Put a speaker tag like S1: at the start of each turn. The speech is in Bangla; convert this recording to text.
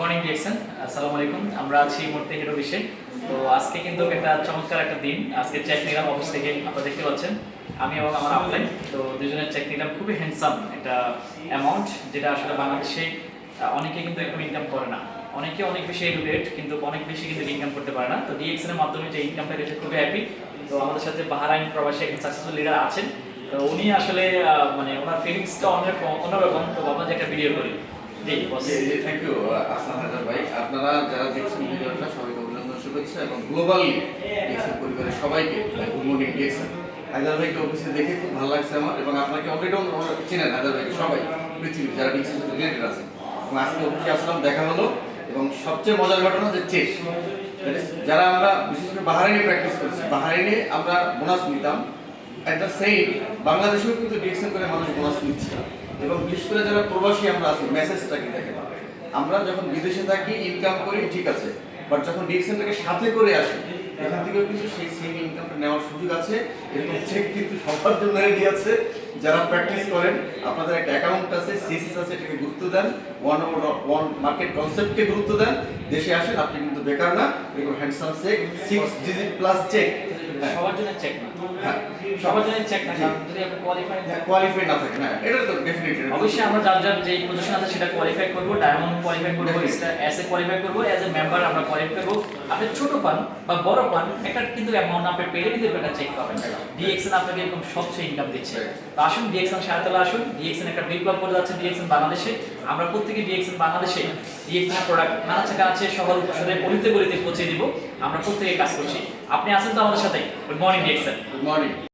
S1: মর্নিং ডিএক্সন আসসালামু আলাইকুম আমরা আছি মুহূর্তে হেড অফিসে তো আজকে কিন্তু একটা চমৎকার একটা দিন। আজকে চেক নিলাম অফিস থেকে। আপনারা দেখতে পাচ্ছেন, আমি এবং আমার আপলাইন তো দুজনের চেক নিলাম। খুবই হ্যান্ডসাম একটা অ্যামাউন্ট যেটা আসলে বাংলাদেশে অনেকে কিন্তু এরকম ইনকাম করে না। অনেকে অনেক বেশি এডুকেট কিন্তু অনেক বেশি কিন্তু ইনকাম করতে পারে না। তো ডিএক্সএন এর মাধ্যমে যে ইনকামটা হয়েছে খুবই হ্যাপি তো আমাদের সাথে বাহারাইন প্রবাসী একজন সাকসেসফুল লিডার আছেন। তো উনি আসলে মানে ওনার ফিলিংসটা অনেক অন্যরকম। তো ভাবলাম যে একটা ভিডিও করি।
S2: আসলাম হাজার আপনারা যারা দেখছেন ভিডিওটা, সবাইকে অভিনন্দন এবং গ্লোবালি সবাইকে গুড অফিসে দেখে খুব ভালো লাগছে আমার এবং আপনাকে অলরেডি চেনেন হায়দার ভাইকে সবাই পৃথিবী যারা রিলেটেড আছে এবং আজকে অফিসে আসলাম, দেখা হলো এবং সবচেয়ে মজার ঘটনা যে চেক যারা আমরা, বিশেষ করে বাহারাইনে প্র্যাকটিস করছি, বাহারাইনে আমরা বোনাস নিতাম। অ্যাট দ্য বাংলাদেশেও কিন্তু ডিএক্সএন করে মানুষ বোনাস নিচ্ছে। এবং বিশেষ করে যারা প্রবাসী আমরা আছি মেসেজটা কি দেখেন আমরা যখন বিদেশে থাকি ইনকাম করি, ঠিক আছে। বাট যখন ডিএক্সএনটাকে সাথে করে আসি, এখান থেকেও কিন্তু সেই সেম ইনকামটা নেওয়ার সুযোগ আছে। এরকম চেক কিন্তু সবার জন্য রেডি আছে। যারা প্র্যাকটিস করেন, আপনাদের একটা অ্যাকাউন্ট আছে সিসিস আছে, এটাকে গুরুত্ব দেন। ওয়ান ওয়ান মার্কেট কনসেপ্টকে গুরুত্ব দেন। দেশে আসেন, আপনি কিন্তু বেকার না। এরকম handsome cheque six digit plus cheque
S1: সবার জন্য চেক না।
S2: হ্যাঁ।
S1: সবার জন্য চেক না যদি আপনি কোয়ালিফাই
S2: কোয়ালিফাই না থাকে না এটা তো ডেফিনেটলি
S1: অবশ্যই আমরা যার যার যে পজিশন আছে সেটা কোয়ালিফাই করব ডায়মন্ড কোয়ালিফাই করব অ্যাজ এ কোয়ালিফাই করব অ্যাজ এ মেম্বার আমরা কোয়ালিফাই করব। আপনি ছোট পান বা বড় পান একটা কিন্তু অ্যামাউন্ট আপনি পেলে কিন্তু একটা চেক পাবেন। ডিএক্সএন আপনাকে এরকম সবচেয়ে ইনকাম দিচ্ছে। আসুন ডিএক্সএন সারাতলা আসুন ডিএক্সএন একটা বিপ্লব করে যাচ্ছে ডিএক্সএন বাংলাদেশে। আমরা প্রত্যেকে ডিএক্সএন বাংলাদেশে ডিএক্সএন প্রোডাক্ট নানা চাকা আছে, শহর উপসদে গলিতে গলিতে পৌঁছে দিব। আমরা প্রত্যেকে কাজ করছি। আপনি আছেন তো আমাদের সাথে? Good morning DXN
S2: good morning